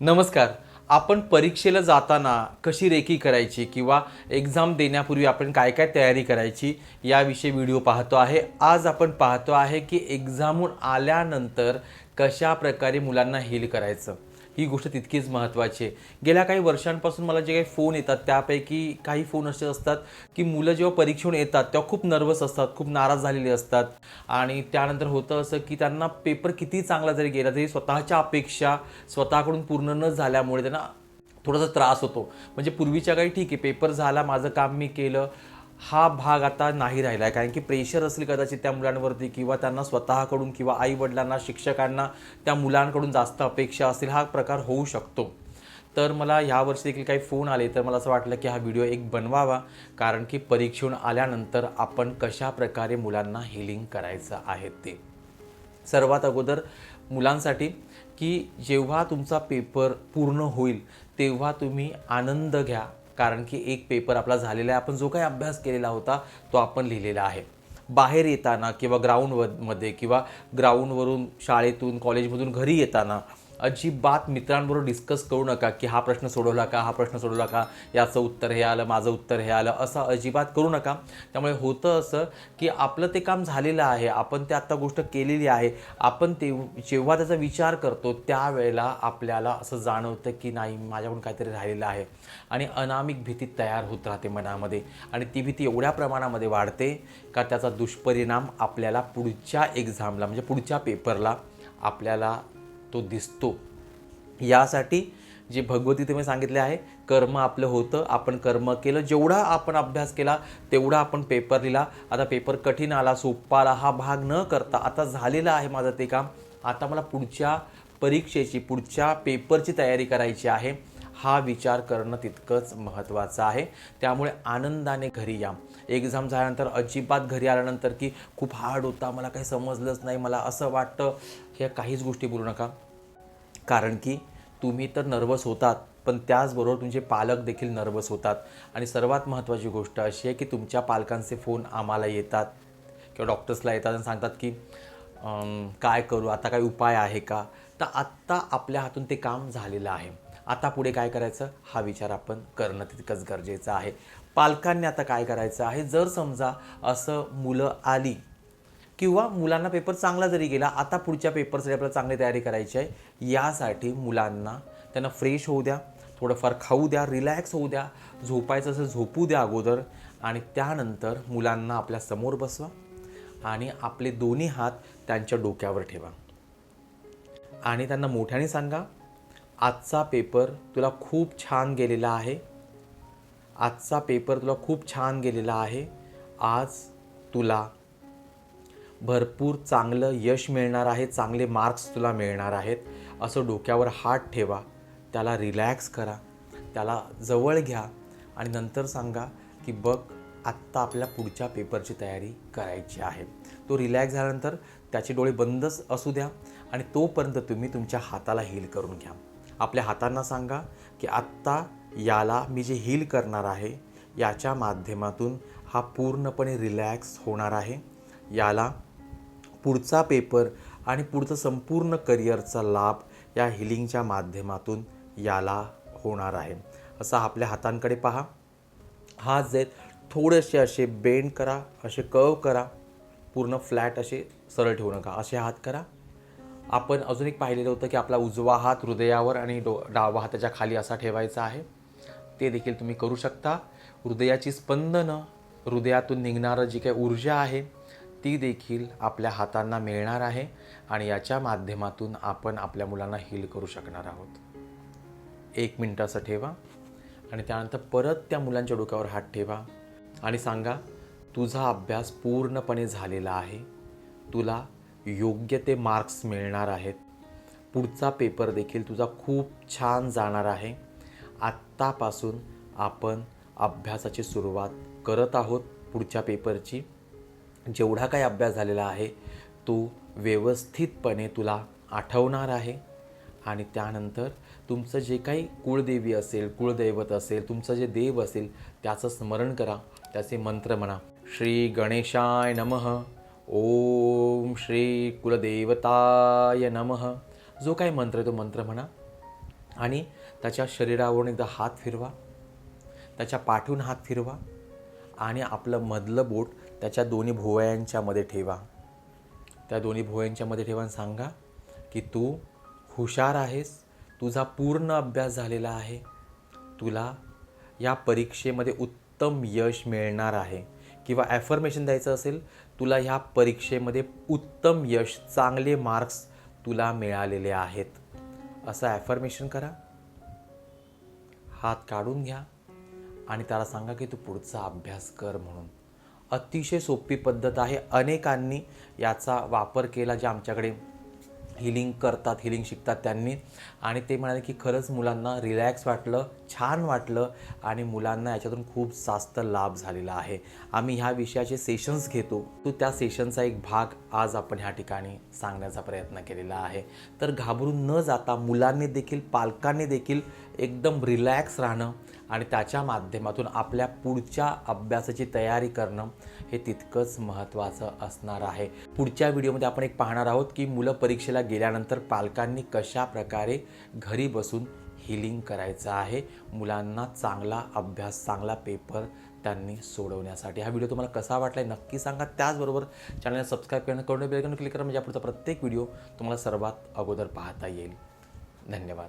नमस्कार. आपण परीक्षेला जाताना कशी रेकी करायची किंवा एक्झाम देण्यापूर्वी आपण काय काय तयारी करायची याविषयी व्हिडिओ पाहतो आहे. आज आपण पाहतो आहे की एक्झामहून आल्यानंतर कशा प्रकारे मुलांना हील करायचं. ही गोष्ट तितकीच महत्त्वाची आहे. गेल्या काही वर्षांपासून मला जे काही फोन येतात त्यापैकी काही फोन असे असतात की मुलं जेव्हा परीक्षेहून येतात तेव्हा खूप नर्वस असतात खूप नाराज झालेले असतात. आणि त्यानंतर होतं असं की त्यांना पेपर किती चांगला जरी गेला तरी स्वतःच्या अपेक्षा स्वतःकडून पूर्ण न झाल्यामुळे त्यांना थोडासा त्रास होतो. म्हणजे पूर्वीच्या काही ठीक आहे पेपर झाला माझं काम मी केलं. हा भाग आता नाही राहिला आहे कारण की प्रेशर असेल कदाचित त्या मुलांवरती किंवा त्यांना स्वतःकडून किंवा आईवडिलांना शिक्षकांना त्या मुलांकडून जास्त अपेक्षा असतील हा प्रकार होऊ शकतो. तर मला ह्यावर्षी देखील काही फोन आले तर मला असं वाटलं की हा व्हिडिओ एक बनवावा. कारण की परीक्षेहून आल्यानंतर आपण कशा प्रकारे मुलांना हिलिंग करायचं आहे ते. सर्वात अगोदर मुलांसाठी की जेव्हा तुमचा पेपर पूर्ण होईल तेव्हा तुम्ही आनंद घ्या. कारण की एक पेपर आपला झालेला आहे. आपण जो काही अभ्यास केलेला होता तो आपण लिहिलेला आहे. बाहेर येताना किंवा ग्राउंडमध्ये किंवा ग्राउंडवरून शाळेतून कॉलेजमधून घरी येताना अजिबात मित्रांबरोबर डिस्कस करू नका की हा प्रश्न सोडवला का हा प्रश्न सोडवला का याचं उत्तर हे आलं माझं उत्तर हे आलं असं अजिबात करू नका. त्यामुळे होतं असं की आपलं ते काम झालेलं आहे आपण ते आत्ता गोष्ट केलेली आहे आपण ते जेव्हा त्याचा विचार करतो त्यावेळेला आपल्याला असं जाणवतं की नाही माझ्याकडून काहीतरी राहिलेलं आहे. आणि अनामिक भीती तयार होत राहते मनामध्ये आणि ती भीती एवढ्या प्रमाणामध्ये वाढते का त्याचा दुष्परिणाम आपल्याला पुढच्या एक्झामला म्हणजे पुढच्या पेपरला आपल्याला तो दिसतो. यासाठी जे भगवद्गीतेमध्ये मी सांगितले आहे कर्म आपलं होतं आपण कर्म केलं जेवढा आपण अभ्यास केला तेवढा आपण पेपर लिहिला. आता पेपर कठीण आला सोप्पा आला हा भाग न करता आता झालेलं आहे माझं ते काम. आता मला पुढच्या परीक्षेची पुढच्या पेपरची तयारी करायची आहे. हा विचार करणं तितकंच महत्त्वाचं आहे. त्यामुळे आनंदाने घरी या. एक्झाम झाल्यानंतर अजिबात घरी आल्यानंतर की खूप हार्ड होता मला काही समजलंच नाही मला असं वाटतं ह्या काहीच गोष्टी बोलू नका. कारण की तुम्ही तर नर्वस होतात पण त्याचबरोबर तुमचे पालक देखील नर्वस होतात. आणि सर्वात महत्त्वाची गोष्ट अशी आहे की तुमच्या पालकांचे फोन आम्हाला येतात किंवा डॉक्टर्सला येतात आणि सांगतात की काय करू? आता काय उपाय आहे का? तर आत्ता आपल्या हातून ते काम झालेलं आहे. आता पुढे काय करायचं? हा विचार आपण करणं तितकंच गरजेचं आहे. पालकांनी आता काय करायचं आहे? जर समजा असं मुलं आली किंवा मुलांना पेपर चांगला जरी गेला आता पुढच्या पेपरसाठी आपल्याला चांगली तयारी करायची आहे. यासाठी मुलांना त्यांना फ्रेश होऊ द्या थोडंफार खाऊ द्या रिलॅक्स होऊ द्या झोपायचं असं झोपू द्या अगोदर. आणि त्यानंतर मुलांना आपल्यासमोर बसवा आणि आपले दोन्ही हात त्यांच्या डोक्यावर ठेवा. आणि त्यांना मोठ्याने सांगा आजचा पेपर तुला खूप छान गेलेला आहे. आजचा पेपर तुला खूप छान गेलेला आहे. आज तुला भरपूर चांगलं यश मिळणार आहे चांगले मार्क्स तुला मिळणार आहेत. असं डोक्यावर हात ठेवा. त्याला रिलॅक्स करा. त्याला जवळ घ्या. आणि नंतर सांगा की बघ आत्ता आपल्या पुढच्या पेपरची तयारी करायची आहे. तो रिलॅक्स झाल्यानंतर त्याचे डोळे बंदच असू द्या आणि तोपर्यंत तुम्ही तुमच्या हाताला हील करून घ्या. आपल्या हातांना सांगा की आत्ता याला मी जे हील करणार आहे याच्या माध्यमातून हा पूर्णपणे रिलॅक्स होणार आहे. याला पुढचा पेपर आणि पुढचं संपूर्ण करिअरचा लाभ या हिलिंगच्या माध्यमातून याला होणार आहे. असा आपल्या हातांकडे पहा. हात जे थोडेसे असे बेंड करा असे कव करा. पूर्ण फ्लॅट असे सरळ ठेवू नका. असे हात करा. आपण अजून एक पाहिलेलं होतं की आपला उजवा हात हृदयावर आणि डो डावा हाताच्या खाली असा ठेवायचा आहे. ते देखील तुम्ही करू शकता. हृदयाची स्पंदनं हृदयातून निघणारं जी काही ऊर्जा आहे ती देखील आपल्या हातांना मिळणार आहे आणि याच्या माध्यमातून आपण आपल्या मुलांना हील करू शकणार आहोत. एक मिनटं असं ठेवा आणि त्यानंतर परत त्या मुलांच्या डोक्यावर हात ठेवा आणि सांगा तुझा अभ्यास पूर्णपणे झालेला आहे. तुला योग्य ते मार्क्स मिळणार आहेत. पुढचा पेपर देखील तुझा खूप छान जाणार आहे. आत्तापासून आपण अभ्यासाची सुरुवात करत आहोत पुढच्या पेपरची जेवढा काही अभ्यास झालेला आहे तो व्यवस्थितपणे तुला आठवणार आहे. आणि त्यानंतर तुमचं जे काही कुळदेवी असेल कुळदैवत असेल तुमचं जे देव असेल त्याचं स्मरण करा. त्याचे मंत्र म्हणा श्री गणेशाय नमः. ओम श्री कुलदेवताय नमः. जो काही मंत्र आहे तो मंत्र म्हणा. आणि त्याच्या शरीरावरून एकदा हात फिरवा. त्याच्या पाठून हात फिरवा. आणि आपलं मधलं बोट त्याच्या दोन्ही भुवयांच्यामध्ये ठेवा. त्या दोन्ही भुवयांच्यामध्ये ठेवा सांगा की तू हुशार आहेस तुझा पूर्ण अभ्यास झालेला आहे तुला या परीक्षेमध्ये उत्तम यश मिळणार आहे किंवा ॲफर्मेशन द्यायचं असेल तुला ह्या परीक्षेमध्ये उत्तम यश चांगले मार्क्स तुला मिळालेले आहेत. असं ॲफर्मेशन करा. हात काढून घ्या आणि त्याला सांगा की तू पुढचा अभ्यास कर म्हणून. अतिशय सोपी पद्धत आहे. अनेकांनी याचा वापर केला जे आमच्याकडे हिलिंग करतात हिलिंग शिकतात त्यांनी. आणि ते म्हणाले की खरंच मुलांना रिलॅक्स वाटलं छान वाटलं आणि मुलांना याच्यातून खूप जास्त लाभ झालेला आहे. आम्ही ह्या विषयाचे सेशन्स घेतो. तो त्या सेशनचा एक भाग आज आपण ह्या ठिकाणी सांगण्याचा प्रयत्न केलेला आहे. तर घाबरून न जाता मुलांनी देखील पालकांनी देखील एकदम रिलॅक्स राहणं आणि त्याच्या माध्यमातून आपल्या पुढच्या अभ्यासाची तयारी करणं हे तितकंच महत्त्वाचं असणार आहे. पुढच्या व्हिडिओमध्ये आपण एक पाहणार आहोत की मुलं परीक्षेला गेल्यानंतर पालकांनी कशा प्रकारे घरी बसून हिलिंग करायचं आहे. मुलांना चांगला अभ्यास चांगला पेपर त्यांनी सोडवण्यासाठी. हा व्हिडिओ तुम्हाला कसा वाटला आहे नक्की सांगा. त्याचबरोबर चॅनलला सबस्क्राईब करणं करून बेलकन क्लिक करा. म्हणजे पुढचा प्रत्येक व्हिडिओ तुम्हाला सर्वात अगोदर पाहता येईल. धन्यवाद.